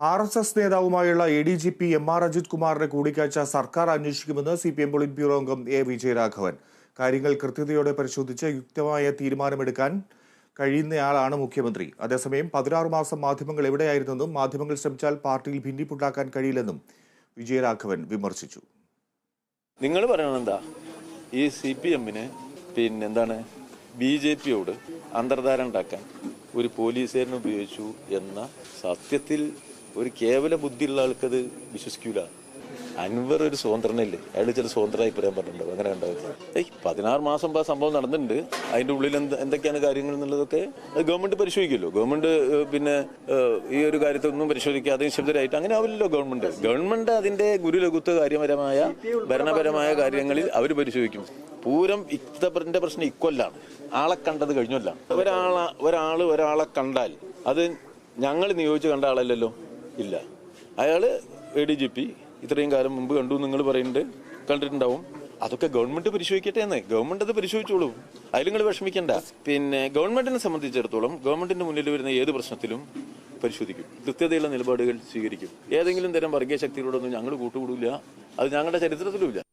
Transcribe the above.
R S S നേതാവുമായുള്ള A D G P M R Ajith കുമാറിന്റെ കൂടിക്കാഴ്ച സർക്കാർ അന്വേഷിക്കുമെന്ന് C P M polit bureau അംഗം എ വിജയരാഘവൻ. കാര്യങ്ങൾ കൃത്യതയോടെ പരിശോധിച്ച് യുക്തമായ തീരുമാനമെടുക്കാൻ കഴിയുന്നയാളാണ് മുഖ്യമന്ത്രി. അതേസമയം പതിനാറ് മാസം മാധ്യമങ്ങൾ എവിടെയായിരുന്നെന്നും മാധ്യമങ്ങൾ ശ്രമിച്ചാൽ പാർട്ടിയിൽ ഭിന്നിപ്പുണ്ടാക്കാൻ കഴിയില്ലെന്നും വിജയരാഘവൻ വിമർശിച്ചു. നിങ്ങൾ പറയണെന്താ ഈ സി പി എമ്മിന് പിന്നെന്താണ്? ബി ജെ പിയോട് അന്തർധാര ഉണ്ടാക്കാൻ ഒരു പോലീസുകാരനെ ഉപയോഗിച്ചു എന്ന സത്യത്തിൽ ഒരു കേവല ബുദ്ധിയുള്ള ആൾക്കത് വിശ്വസിക്കൂല. അൻവർ ഒരു സ്വതന്ത്രനല്ലേ? അയാൾ ചില സ്വതന്ത്രമായി പറയാൻ പറഞ്ഞിട്ടുണ്ടാവും. അങ്ങനെ ഉണ്ടാവും ഏയ് പതിനാറ് മാസം ആ സംഭവം നടന്നിട്ടുണ്ട്. അതിന്റെ ഉള്ളിൽ എന്ത് എന്തൊക്കെയാണ് കാര്യങ്ങൾ എന്നുള്ളതൊക്കെ അത് ഗവൺമെന്റ് പരിശോധിക്കുമല്ലോ. ഗവൺമെന്റ് പിന്നെ ഈ ഒരു കാര്യത്തൊന്നും പരിശോധിക്കാതെ നിശബ്ദരായിട്ട് അങ്ങനെ ആവില്ലല്ലോ ഗവൺമെന്റ് ഗവൺമെന്റ് അതിന്റെ ഗുരുലഘുത്വ കാര്യപരമായ ഭരണപരമായ കാര്യങ്ങളിൽ അവർ പരിശോധിക്കും. പൂരം ഇത്തപ്പറിന്റെ പ്രശ്നം ഇക്കൊല്ലാണ് ആളെ കണ്ടത് കഴിഞ്ഞല്ല ഒരാളെ ഒരാൾ ഒരാളെ കണ്ടാൽ അത് ഞങ്ങൾ നിയോഗിച്ച് കണ്ട ആളല്ലല്ലോ. ഇല്ല. അയാൾ എ ഡി ജി പി ഇത്രയും കാലം മുമ്പ് കണ്ടു നിങ്ങൾ പറയുന്നുണ്ട് കണ്ടിട്ടുണ്ടാവും. അതൊക്കെ ഗവൺമെന്റ് പരിശോധിക്കട്ടെ എന്ന്. ഗവൺമെന്റ് അത് പരിശോധിച്ചോളൂ. അതിൽ നിങ്ങൾ വിഷമിക്കണ്ട. പിന്നെ ഗവൺമെന്റിനെ സംബന്ധിച്ചിടത്തോളം ഗവൺമെന്റിന്റെ മുന്നിൽ വരുന്ന ഏത് പ്രശ്നത്തിലും പരിശോധിക്കും. കൃത്യതയുള്ള നിലപാടുകൾ സ്വീകരിക്കും. ഏതെങ്കിലും തരം വർഗീയ ശക്തികളോടൊന്നും ഞങ്ങൾ കൂട്ടുകൂടില്ല അത് ഞങ്ങളുടെ ചരിത്രത്തിലുമില്ല.